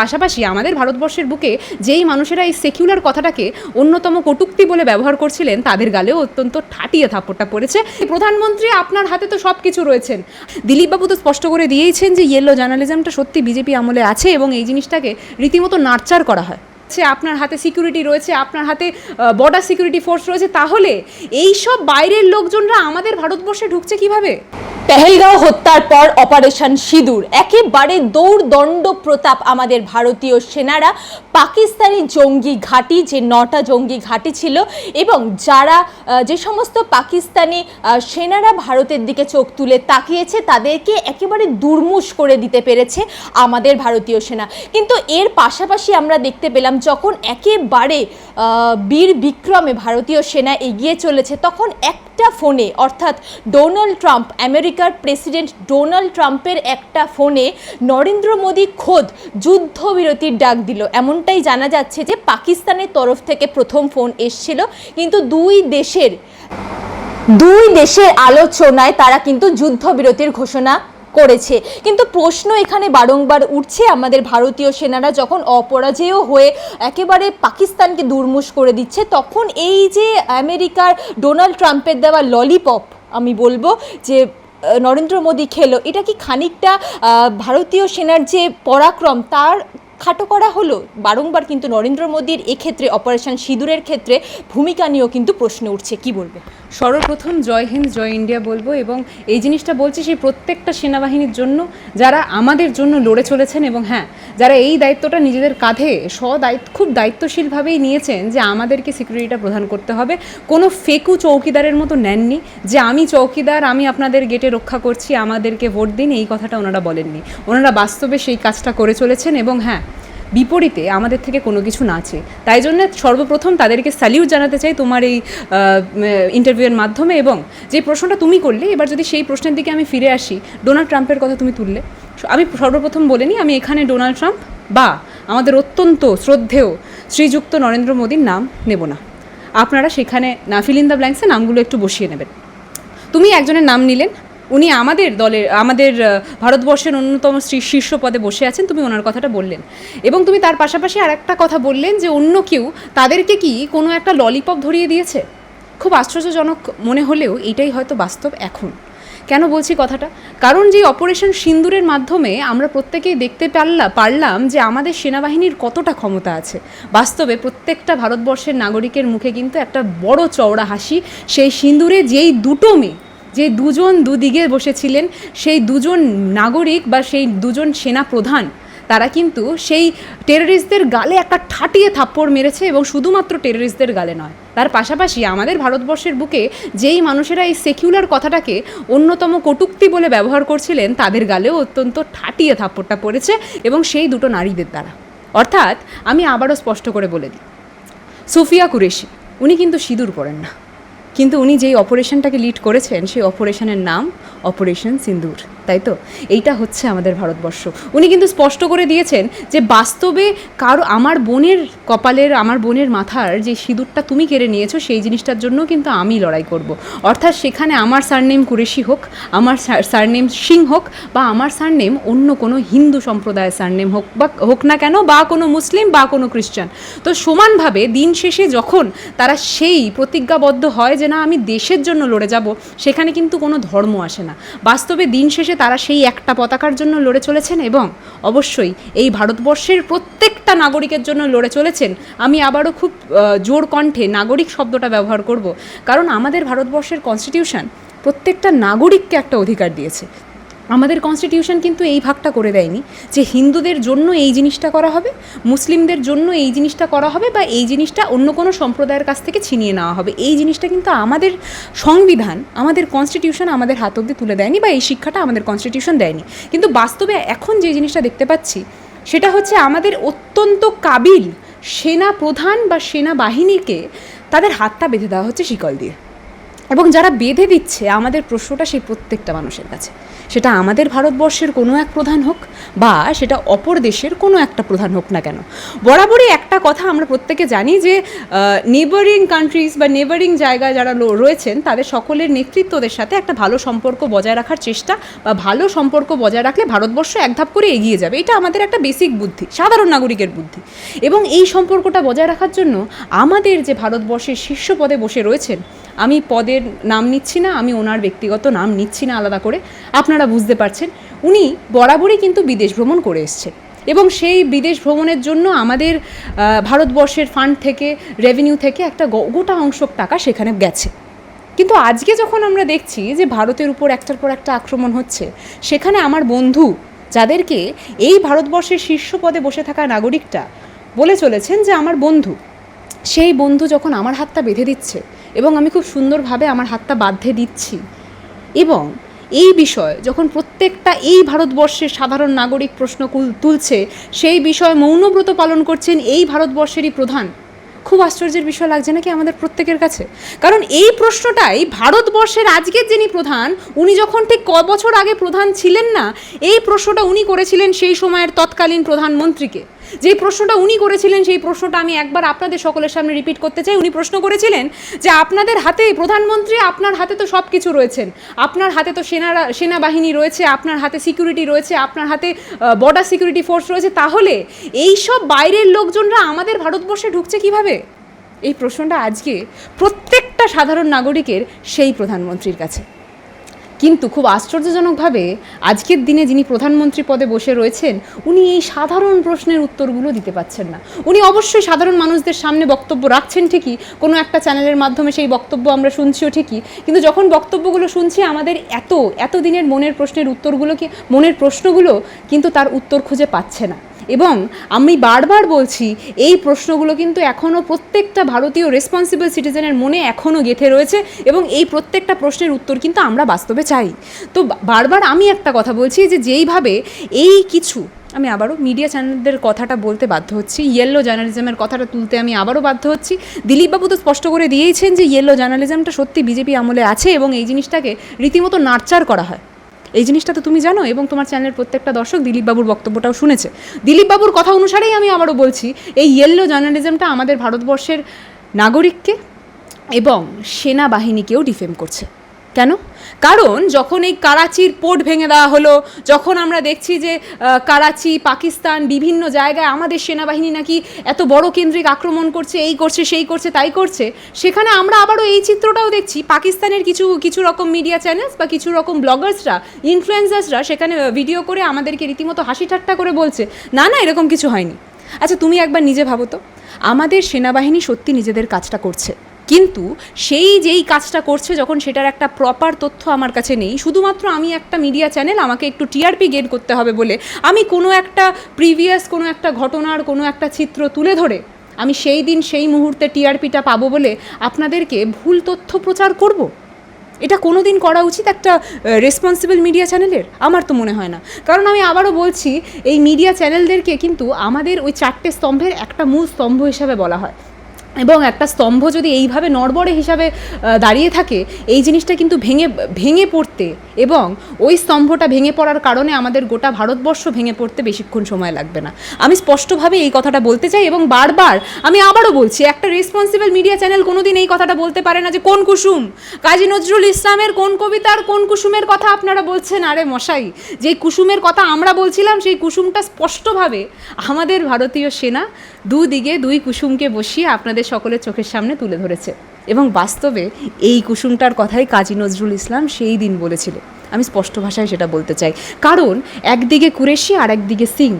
পাশাপাশি আমাদের ভারতবর্ষের বুকে যেই মানুষেরা এই সেকুলার কথাটাকে অন্যতম কটূক্তি বলে ব্যবহার করছিলেন, তাদের গালেও অত্যন্ত ঠাটিয়ে থাপ্পড়টা পড়েছে। প্রধানমন্ত্রী, আপনার হাতে তো সব কিছু রয়েছেন। দিলীপবাবু তো স্পষ্ট করে দিয়েইছেন যে ইয়েলো জার্নালিজমটা সত্যি বিজেপি আমলে আছে এবং এই জিনিসটাকে রীতিমতো নার্চার করা হয়। আপনার হাতে সিকিউরিটি রয়েছে, আপনার হাতে বর্ডার সিকিউরিটি ফোর্স রয়েছে, তাহলে এই সব বাইরের লোকজনরা আমাদের ভারতবর্ষে ঢুকছে কীভাবে? পেহেলগাঁও হত্যার পর অপারেশন সিঁদুর। একেবারে দৌড়দণ্ড প্রতাপ আমাদের ভারতীয় সেনারা। পাকিস্তানি জঙ্গি ঘাঁটি, যে নটা জঙ্গি ঘাঁটি ছিল, এবং যারা যে সমস্ত পাকিস্তানি সেনারা ভারতের দিকে চোখ তুলে তাকিয়েছে, তাদেরকে একেবারে দুর্মুষ করে দিতে পেরেছে আমাদের ভারতীয় সেনা। কিন্তু এর পাশাপাশি আমরা দেখতে পেলাম, যখন একেবারে বীর বিক্রমে ভারতীয় সেনা এগিয়ে চলেছে, তখন একটা ফোনে, অর্থাৎ ডোনাল্ড ট্রাম্প, আমেরিকার প্রেসিডেন্ট ডোনাল্ড ট্রাম্পের একটা ফোনে নরেন্দ্র মোদী খোদ যুদ্ধবিরতির ডাক দিল। এমনটাই জানা যাচ্ছে যে পাকিস্তানের তরফ থেকে প্রথম ফোন এসছিল, কিন্তু দুই দেশের দুই দেশের আলোচনায় তারা কিন্তু যুদ্ধবিরতির ঘোষণা করেছে। কিন্তু প্রশ্ন এখানে বারংবার উঠছে আমাদের ভারতীয় সেনারা যখন অপরাজেয় হয়ে একেবারে পাকিস্তানকে দুর্মুষ করে দিচ্ছে, তখন এই যে আমেরিকার ডোনাল্ড ট্রাম্পের দেওয়া ললিপপ, আমি বলব যে নরেন্দ্র মোদী খেলো, এটা কি খানিকটা ভারতীয় সেনার যে পরাক্রম, তার খাটো করা হলো? বারংবার কিন্তু নরেন্দ্র মোদীর এক্ষেত্রে, অপারেশন সিঁদুরের ক্ষেত্রে ভূমিকা নিয়েও কিন্তু প্রশ্ন উঠছে, কি বলবে? সর্বপ্রথম জয় হিন্দ, জয় ইন্ডিয়া বলব এবং এই জিনিসটা বলছি সেই প্রত্যেকটা সেনাবাহিনীর জন্য, যারা আমাদের জন্য লড়ে চলেছেন এবং হ্যাঁ যারা এই দায়িত্বটা নিজেদের কাঁধে স্বদায়িত্ব খুব দায়িত্বশীলভাবেই নিয়েছেন যে আমাদেরকে সিকিউরিটিটা প্রদান করতে হবে। কোনো ফেকু চৌকিদারের মতো নেননি যে আমি চৌকিদার, আমি আপনাদের গেটে রক্ষা করছি, আমাদেরকে ভোট দিন, এই কথাটা ওনারা বলেননি। ওনারা বাস্তবে সেই কাজটা করে চলেছেন এবং হ্যাঁ বিপরীতে আমাদের থেকে কোনো কিছু না আছে তাই জন্য সর্বপ্রথম তাদেরকে স্যালিউট জানাতে চাই তোমার এই ইন্টারভিউয়ের মাধ্যমে এবং যে প্রশ্নটা তুমি করলে, এবার যদি সেই প্রশ্নের দিকে আমি ফিরে আসি, ডোনাল্ড ট্রাম্পের কথা তুমি তুললে আমি সর্বপ্রথম বলে নিই, আমি এখানে ডোনাল্ড ট্রাম্প বা আমাদের অত্যন্ত শ্রদ্ধেয় শ্রীযুক্ত নরেন্দ্র মোদীর নাম নেব না। আপনারা সেখানে না ফিল ইন দ্য ব্ল্যাঙ্কসে নামগুলো একটু বসিয়ে নেবেন। তুমি একজনের নাম নিলেন উনি আমাদের দলের, আমাদের ভারতবর্ষের অন্যতম শীর্ষ পদে বসে আছেন, তুমি ওনার কথাটা বললেন। এবং তুমি তার পাশাপাশি আর একটা কথা বললেন যে অন্য কেউ তাদেরকে কি কোনো একটা ললিপপ ধরিয়ে দিয়েছে? খুব আশ্চর্যজনক মনে হলেও এটাই হয়তো বাস্তব এখন। কেন বলছি কথাটা? কারণ যে অপারেশন সিন্দুরের মাধ্যমে আমরা প্রত্যেকেই দেখতে পারলাম পারলাম যে আমাদের সেনাবাহিনীর কতটা ক্ষমতা আছে। বাস্তবে প্রত্যেকটা ভারতবর্ষের নাগরিকের মুখে কিন্তু একটা বড় চওড়া হাসি, সেই সিন্দুরে যেই দুটো মেয়ে যে দুজন দুদিকে বসেছিলেন, সেই দুজন নাগরিক বা সেই দুজন সেনা প্রধান, তারা কিন্তু সেই টেররিস্টদের গালে একটা ঠাটিয়ে থাপ্পড় মেরেছে এবং শুধুমাত্র টেররিস্টদের গালে নয়। তার পাশাপাশি আমাদের ভারতবর্ষের বুকে যেই মানুষেরা এই সেকুলার কথাটাকে অন্যতম কটূক্তি বলে ব্যবহার করছিলেন, তাদের গালেও অত্যন্ত ঠাটিয়ে থাপ্পড়টা পড়েছে এবং সেই দুটো নারীদের দ্বারা। অর্থাৎ আমি আবারও স্পষ্ট করে বলে দিই। সুফিয়া কুরেশি, উনি কিন্তু সিঁদুর পরেন না। কিন্তু উনি যেই অপারেশনটাকে লিড করেছেন সেই অপারেশনের নাম অপারেশন সিন্দুর তাই তো? এইটা হচ্ছে আমাদের ভারতবর্ষ। উনি কিন্তু স্পষ্ট করে দিয়েছেন যে বাস্তবে কারও, আমার বোনের কপালের, আমার বোনের মাথার যে সিঁদুরটা তুমি কেড়ে নিয়েছো, সেই জিনিসটার জন্য কিন্তু আমি লড়াই করব। অর্থাৎ সেখানে আমার সারনেম কুরেশি হোক, আমার সারনেম সিং হোক, বা আমার সারনেম অন্য কোনো হিন্দু সম্প্রদায়ের সারনেম হোক, বা হোক না কেন, বা কোনো মুসলিম, বা কোনো খ্রিস্টান। তো সমানভাবে দিন শেষে যখন তারা সেই প্রতিজ্ঞাবদ্ধ হয় যে না, আমি দেশের জন্য লড়ে যাব, সেখানে কিন্তু কোনো ধর্ম আসে না। বাস্তবে দিন শেষে তারা সেই একটা পতাকার জন্য লড়ে চলেছেন এবং অবশ্যই এই ভারতবর্ষের প্রত্যেকটা নাগরিকের জন্য লড়ে চলেছেন, আমি আবারও খুব জোর কণ্ঠে নাগরিক শব্দটা ব্যবহার করব। কারণ আমাদের ভারতবর্ষের কনস্টিটিউশন প্রত্যেকটা নাগরিককে একটা অধিকার দিয়েছে। আমাদের কনস্টিটিউশন কিন্তু এই ভাগটা করে দেয়নি যে হিন্দুদের জন্য এই জিনিসটা করা হবে, মুসলিমদের জন্য এই জিনিসটা করা হবে বা এই জিনিসটা অন্য কোনো সম্প্রদায়ের কাছ থেকে ছিনিয়ে নেওয়া হবে। এই জিনিসটা কিন্তু আমাদের সংবিধান, আমাদের কনস্টিটিউশন আমাদের হাত অব্দি তুলে দেয়নি বা এই শিক্ষাটা আমাদের কনস্টিটিউশন দেয়নি। কিন্তু বাস্তবে এখন যে জিনিসটা দেখতে পাচ্ছি, সেটা হচ্ছে আমাদের অত্যন্ত কাবিল সেনা প্রধান বা সেনা বাহিনীকে তাদের হাতটা বেঁধে দেওয়া হচ্ছে শিকল দিয়ে। এবং যারা বেঁধে দিচ্ছে, আমাদের প্রশ্নটা সেই প্রত্যেকটা মানুষের কাছে। সেটা আমাদের ভারতবর্ষের কোনো এক প্রধান হোক বা সেটা অপর দেশের কোনো একটা প্রধান হোক না কেন। বরাবরই একটা কথা আমরা প্রত্যেকে জানি যে নেবারিং কান্ট্রিজ বা নেবারিং জায়গায় যারা রয়েছেন, তাদের সকলের নেতৃত্বদের সাথে একটা ভালো সম্পর্ক বজায় রাখার চেষ্টা বা ভালো সম্পর্ক বজায় রাখলে ভারতবর্ষ এক ধাপ করে এগিয়ে যাবে। এটা আমাদের একটা বেসিক বুদ্ধি, সাধারণ নাগরিকের বুদ্ধি। এবং এই সম্পর্কটা বজায় রাখার জন্য আমাদের যে ভারতবর্ষের শীর্ষ পদে বসে রয়েছেন আমি পদের নাম নিচ্ছি না, আমি ওনার ব্যক্তিগত নাম নিচ্ছি না আলাদা করে। আপনারা বুঝতে পারছেন, উনি বরাবরই কিন্তু বিদেশ ভ্রমণ করে এসছেন। এবং সেই বিদেশ ভ্রমণের জন্য আমাদের ভারতবর্ষের ফান্ড থেকে রেভিনিউ থেকে একটা গোটা অংশ টাকা সেখানে গেছে। কিন্তু আজকে যখন আমরা দেখছি যে ভারতের উপর একটার পর একটা আক্রমণ হচ্ছে, সেখানে আমার বন্ধু, যাদেরকে এই ভারতবর্ষের শীর্ষ পদে বসে থাকা নাগরিকটা বলে চলেছেন যে আমার বন্ধু। সেই বন্ধু যখন আমার হাতটা বেঁধে দিচ্ছে এবং আমি খুব সুন্দরভাবে আমার হাতটা বাঁধে দিচ্ছি। এবং এই বিষয় যখন প্রত্যেকটা এই ভারতবর্ষের সাধারণ নাগরিক প্রশ্ন তুলছে, সেই বিষয়ে মৌনব্রত পালন করছেন এই ভারতবর্ষেরই প্রধান। খুব আশ্চর্যের বিষয় লাগছে নাকি আমাদের প্রত্যেকের কাছে? কারণ এই প্রশ্নটাই ভারতবর্ষের আজকের যিনি প্রধান, উনি যখন ঠিক ক বছর আগে প্রধান ছিলেন না, এই প্রশ্নটা উনি করেছিলেন সেই সময়ের তৎকালীন প্রধানমন্ত্রীকে। যে প্রশ্নটা উনি করেছিলেন, সেই প্রশ্নটা আমি একবার আপনাদের সকলের সামনে রিপিট করতে চাই। উনি প্রশ্ন করেছিলেন যে, আপনাদের হাতে প্রধানমন্ত্রী, আপনার হাতে তো সব কিছু রয়েছেন। আপনার হাতে তো সেনারা, সেনাবাহিনী রয়েছে, আপনার হাতে সিকিউরিটি রয়েছে, আপনার হাতে বর্ডার সিকিউরিটি ফোর্স রয়েছে। তাহলে এই সব বাইরের লোকজনরা আমাদের ভারতবর্ষে ঢুকছে কীভাবে? এই প্রশ্নটা আজকে প্রত্যেকটা সাধারণ নাগরিকের সেই প্রধানমন্ত্রীর কাছে। কিন্তু খুব আশ্চর্যজনকভাবে আজকের দিনে যিনি প্রধানমন্ত্রী পদে বসে রয়েছেন, উনি এই সাধারণ প্রশ্নের উত্তরগুলো দিতে পাচ্ছেন না। উনি অবশ্যই সাধারণ মানুষদের সামনে বক্তব্য রাখছেন ঠিকই, কোনো একটা চ্যানেলের মাধ্যমে সেই বক্তব্য আমরা শুনছিও ঠিকই, কিন্তু যখন বক্তব্যগুলো শুনছি আমাদের এত এত দিনের মনের প্রশ্নের উত্তরগুলো কি, মনের প্রশ্নগুলো কিন্তু তার উত্তর খুঁজে পাচ্ছে না। এবং আমি বারবার বলছি, এই প্রশ্নগুলো কিন্তু এখনও প্রত্যেকটা ভারতীয় রেসপন্সিবল সিটিজেনের মনে এখনও গেঁথে রয়েছে এবং এই প্রত্যেকটা প্রশ্নের উত্তর কিন্তু আমরা বাস্তবে চাই। তো বারবার আমি একটা কথা বলছি যে যেইভাবে এই কিছু, আমি আবারও মিডিয়া চ্যানেলদের কথাটা বলতে বাধ্য হচ্ছি ইয়েলো জার্নালিজমের কথাটা তুলতে আমি আবারও বাধ্য হচ্ছি। দিলীপবাবু তো স্পষ্ট করে দিয়েইছেন যে ইয়েলো জার্নালিজমটা সত্যি বিজেপি আমলে আছে এবং এই জিনিসটাকে রীতিমতো নার্চার করা হয়। এই জিনিসটা তো তুমি জানো এবং তোমার চ্যানেলের প্রত্যেকটা দর্শক দিলীপবাবুর বক্তব্যটাও শুনেছে। দিলীপবাবুর কথা অনুসারেই আমি আবারও বলছি, এই ইয়েলো জার্নালিজমটা আমাদের ভারতবর্ষের নাগরিককে এবং সেনাবাহিনীকেও ডিফেম করছে। কেন? কারণ যখন এই কারাচির পোর্ট ভেঙে দেওয়া হলো, যখন আমরা দেখছি যে কারাচি, পাকিস্তান বিভিন্ন জায়গায় আমাদের সেনাবাহিনী নাকি এত বড় কেন্দ্রিক আক্রমণ করছে, এই করছে, সেই করছে, তাই করছে, সেখানে আমরা আবারও এই চিত্রটাও দেখছি। পাকিস্তানের কিছু কিছু রকম মিডিয়া চ্যানেলস বা কিছু রকম ব্লগার্সরা ইনফ্লুয়েন্সার্সরা সেখানে ভিডিও করে আমাদেরকে রীতিমতো হাসি ঠাট্টা করে বলছে, না না, এরকম কিছু হয়নি। আচ্ছা তুমি একবার নিজে ভাবো তো, আমাদের সেনাবাহিনী সত্যি নিজেদের কাজটা করছে। কিন্তু সেই যেই কাজটা করছে, যখন সেটার একটা প্রপার তথ্য আমার কাছে নেই, শুধুমাত্র আমি একটা মিডিয়া চ্যানেল আমাকে একটু টিআরপি গেন করতে হবে বলে আমি কোনো একটা প্রিভিয়াস কোনো একটা ঘটনার, কোনো একটা চিত্র তুলে ধরে আমি সেই দিন, সেই মুহূর্তে টিআরপিটা পাবো বলে আপনাদেরকে ভুল তথ্য প্রচার করব? এটা কোনো দিন করা উচিত একটা রেসপন্সিবল মিডিয়া চ্যানেলের আমার তো মনে হয় না। কারণ আমি আবারও বলছি, এই মিডিয়া চ্যানেলদেরকে কিন্তু আমাদের ওই চারটে স্তম্ভের একটা মূল স্তম্ভ হিসাবে বলা হয়। এবং একটা স্তম্ভ যদি এইভাবে নড়বড়ে হিসাবে দাঁড়িয়ে থাকে, এই জিনিসটা কিন্তু ভেঙে ভেঙে পড়তে এবং ওই স্তম্ভটা ভেঙে পড়ার কারণে আমাদের গোটা ভারতবর্ষ ভেঙে পড়তে বেশিক্ষণ সময় লাগবে না। আমি স্পষ্টভাবে এই কথাটা বলতে চাই এবং বারবার আমি আবারও বলছি, একটা রেসপন্সিবল মিডিয়া চ্যানেল কোনোদিন এই কথাটা বলতে পারে না যে কোন কুসুম, কাজী নজরুল ইসলামের কোন কবিতার কোন কুসুমের কথা আপনারা বলছেন? আরে মশাই যেই কুসুমের কথা আমরা বলছিলাম, সেই কুসুমটা স্পষ্টভাবে আমাদের ভারতীয় সেনা দুদিকে দুই কুসুমকে বসিয়ে আপনাদের সকলের চোখের সামনে তুলে ধরেছে এবং বাস্তবে এই কুসুমটার কথাই কাজী নজরুল ইসলাম সেই দিন বলেছিল আমি স্পষ্ট ভাষায় সেটা বলতে চাই। কারণ একদিকে কুরেশি আর একদিকে সিং।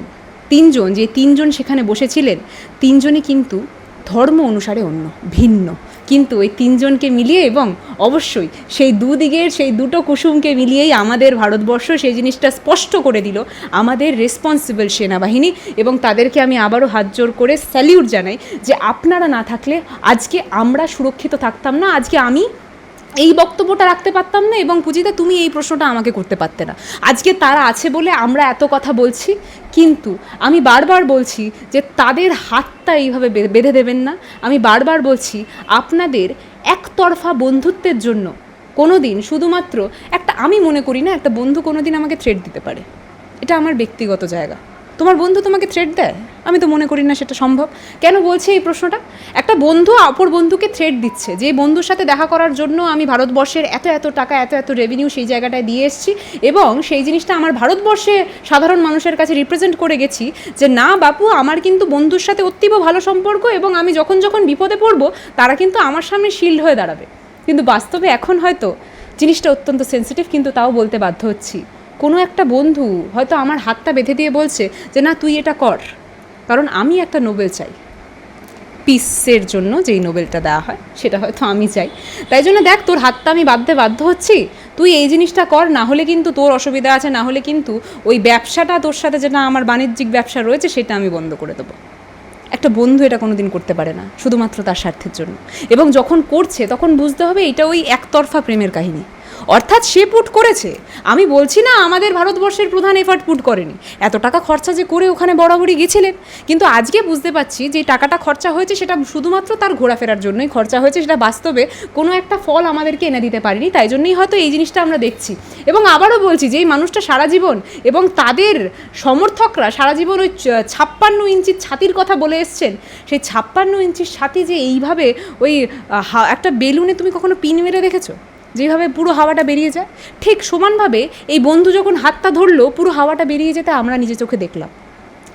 তিনজন, যে তিনজন সেখানে বসেছিলেন, তিনজনই কিন্তু ধর্ম অনুসারে অন্য, ভিন্ন। কিন্তু এই তিনজনকে মিলিয়ে এবং অবশ্যই সেই দুদিকের, সেই দুটো কুসুমকে মিলিয়েই আমাদের ভারতবর্ষ সেই জিনিসটা স্পষ্ট করে দিল আমাদের রেসপন্সিবল সেনাবাহিনী এবং তাদেরকে আমি আবারও হাত জোর করে স্যালিউট জানাই যে আপনারা না থাকলে আজকে আমরা সুরক্ষিত থাকতাম না, আজকে আমি এই বক্তব্যটা রাখতে পারতাম না এবং পুজিতে, তুমি এই প্রশ্নটা আমাকে করতে পারতে না। আজকে তারা আছে বলে আমরা এত কথা বলছি, কিন্তু আমি বারবার বলছি যে তাদের হাতটা এইভাবে বেঁধে দেবেন না। আমি বারবার বলছি আপনাদের একতরফা বন্ধুত্বের জন্য কোনো দিন শুধুমাত্র একটা, আমি মনে করি না, একটা বন্ধু কোনো দিন আমাকে থ্রেড দিতে পারে। এটা আমার ব্যক্তিগত জায়গা। তোমার বন্ধু তোমাকে থ্রেড দেয়? আমি তো মনে করি না সেটা সম্ভব। কেন বলছি এই প্রশ্নটা? একটা বন্ধু অপর বন্ধুকে থ্রেড দিচ্ছে। যে বন্ধুর সাথে দেখা করার জন্য আমি ভারতবর্ষের এত এত টাকা, এত এত রেভিনিউ সেই জায়গাটায় দিয়ে এসেছি এবং সেই জিনিসটা আমার ভারতবর্ষে সাধারণ মানুষের কাছে রিপ্রেজেন্ট করে গেছি যে, না বাপু, আমার কিন্তু বন্ধুর সাথে অতীব ভালো সম্পর্ক এবং আমি যখন যখন বিপদে পড়ব, তারা কিন্তু আমার সামনে শিল্ড হয়ে দাঁড়াবে। কিন্তু বাস্তবে এখন হয়তো জিনিসটা অত্যন্ত সেন্সিটিভ কিন্তু তাও বলতে বাধ্য হচ্ছি। কোনো একটা বন্ধু হয়তো আমার হাতটা বেঁধে দিয়ে বলছে যে, না, তুই এটা কর। কারণ আমি একটা নোবেল চাই। পিসের জন্য যেই নোবেলটা দেওয়া হয়, সেটা হয়তো আমি চাই। তাই জন্য দেখ, তোর হাতটা আমি বাঁধতে বাধ্য হচ্ছি। তুই এই জিনিসটা কর, না হলে কিন্তু তোর অসুবিধা আছে, না হলে কিন্তু ওই ব্যবসাটা তোর সাথে যেটা আমার বাণিজ্যিক ব্যবসা রয়েছে, সেটা আমি বন্ধ করে দেবো। একটা বন্ধু এটা কোনো দিন করতে পারে না, শুধুমাত্র তার স্বার্থের জন্য। এবং যখন করছে, তখন বুঝতে হবে এটা ওই একতরফা প্রেমের কাহিনী। অর্থাৎ সে পুট করেছে। আমি বলছি না আমাদের ভারতবর্ষের প্রধান এফার্ট পুট করেনি। এত টাকা খরচা যে করে ওখানে বরাবরই গেছিলেন। কিন্তু আজকে বুঝতে পারছি যে টাকাটা খরচা হয়েছে সেটা শুধুমাত্র তার ঘোরাফেরার জন্যই খরচা হয়েছে, সেটা বাস্তবে কোনো একটা ফল আমাদেরকে এনে দিতে পারেনি। তাই জন্যই হয়তো এই জিনিসটা আমরা দেখছি। এবং আবারও বলছি যে এই মানুষটা সারা জীবন এবং তাদের সমর্থকরা সারা জীবন ওই ছাপ্পান্ন ইঞ্চির ছাতির কথা বলে এসছেন। সেই ছাপ্পান্ন ইঞ্চির ছাতি যে এইভাবে ওই একটা বেলুনে তুমি কখনো পিন মেরে দেখেছ? যেভাবে পুরো হাওয়াটা বেরিয়ে যায়, ঠিক সমানভাবে এই বন্ধু যখন হাতটা ধরলো, পুরো হাওয়াটা বেরিয়ে যেতে আমরা নিজে চোখে দেখলাম।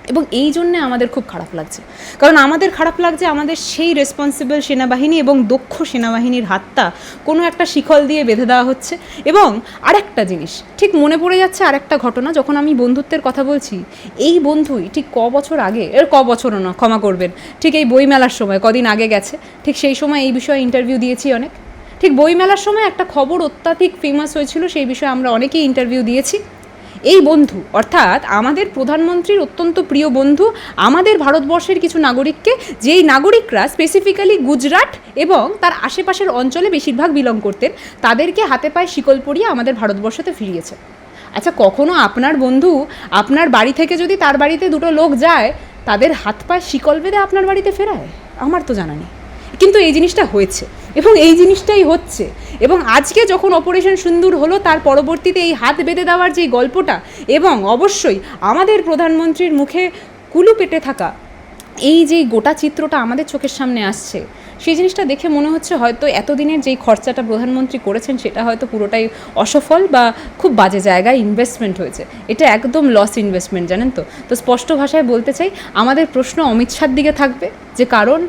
এবং এই জন্যে আমাদের খুব খারাপ লাগছে। কারণ আমাদের খারাপ লাগছে আমাদের সেই রেসপন্সিবল সেনাবাহিনী এবং দক্ষ সেনাবাহিনীর হাতটা কোনো একটা শিখল দিয়ে বেঁধে দেওয়া হচ্ছে। এবং আরেকটা জিনিস, ঠিক মনে পড়ে যাচ্ছে আরেকটা ঘটনা, যখন আমি বন্ধুত্বের কথা বলছি, এই বন্ধুই ঠিক ক বছর আগে, এর ক বছরও না, ক্ষমা করবেন, ঠিক এই বইমেলার সময়, কদিন আগে গেছে, ঠিক সেই সময় এই বিষয়ে ইন্টারভিউ দিয়েছি অনেক। ঠিক বইমেলার সময় একটা খবর অত্যাধিক ফেমাস হয়েছিল, সেই বিষয়ে আমরা অনেকেই ইন্টারভিউ দিয়েছি। এই বন্ধু, অর্থাৎ আমাদের প্রধানমন্ত্রীর অত্যন্ত প্রিয় বন্ধু, আমাদের ভারতবর্ষের কিছু নাগরিককে, যেই নাগরিকরা স্পেসিফিক্যালি গুজরাট এবং তার আশেপাশের অঞ্চলে বেশিরভাগ বিলং করতেন, তাদেরকে হাতে পায়ে শিকল পরিয়ে আমাদের ভারতবর্ষতে ফিরিয়েছে। আচ্ছা কখনো আপনার বন্ধু আপনার বাড়ি থেকে যদি তার বাড়িতে দুটো লোক যায়, তাদের হাত পায়ে শিকল বেঁধে আপনার বাড়িতে ফেরায়? আমার তো জানা নেই। কিন্তু এই জিনিসটা হয়েছে। এবং এই জিনিসটাই হচ্ছে। এবং আজকে যখন অপারেশন সুন্দর হলো, তার পরবর্তীতে এই হাত বেঁধে দেওয়ার যে গল্পটা এবং অবশ্যই আমাদের প্রধানমন্ত্রীর মুখে কুলু পেটে থাকা এই যে গোটা চিত্রটা আমাদের চোখের সামনে আসছে, সেই জিনিসটা দেখে মনে হচ্ছে হয়তো এতদিনের যেই খরচাটা প্রধানমন্ত্রী করেছেন, সেটা হয়তো পুরোটাই অসফল বা খুব বাজে জায়গায় ইনভেস্টমেন্ট হয়েছে। এটা একদম লস ইনভেস্টমেন্ট জানেন তো? তো স্পষ্ট ভাষায় বলতে চাই, আমাদের প্রশ্ন অমিত শাহর দিকে থাকবে যে, কারণ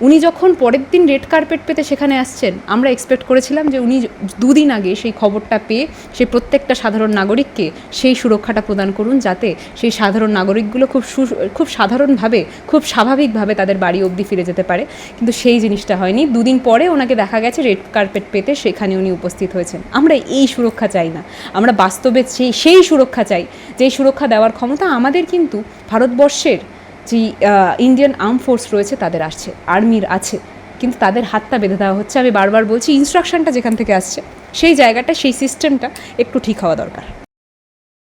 উনি যখন পরের দিন রেড কার্পেট পেতে সেখানে আসছেন, আমরা এক্সপেক্ট করেছিলাম যে উনি দুদিন আগে সেই খবরটা পেয়ে সেই প্রত্যেকটা সাধারণ নাগরিককে সেই সুরক্ষাটা প্রদান করুন যাতে সেই সাধারণ নাগরিকগুলো খুব সু, খুব সাধারণভাবে, খুব স্বাভাবিকভাবে তাদের বাড়ি অবধি ফিরে যেতে পারে। কিন্তু সেই জিনিসটা হয়নি। দুদিন পরে ওনাকে দেখা গেছে রেড কার্পেট পেতে সেখানে উনি উপস্থিত হয়েছেন। আমরা এই সুরক্ষা চাই না। আমরা বাস্তবে সেই সেই সুরক্ষা চাই। যেই সুরক্ষা দেওয়ার ক্ষমতা আমাদের কিন্তু ভারতবর্ষের যে ইন্ডিয়ান আর্ম ফোর্স রয়েছে, তাদের আসছে, আর্মির আছে, কিন্তু তাদের হাতটা বেঁধে দেওয়া হচ্ছে। আমি বারবার বলছি ইনস্ট্রাকশনটা যেখান থেকে আসছে, সেই জায়গাটা, সেই সিস্টেমটা একটু ঠিক হওয়া দরকার।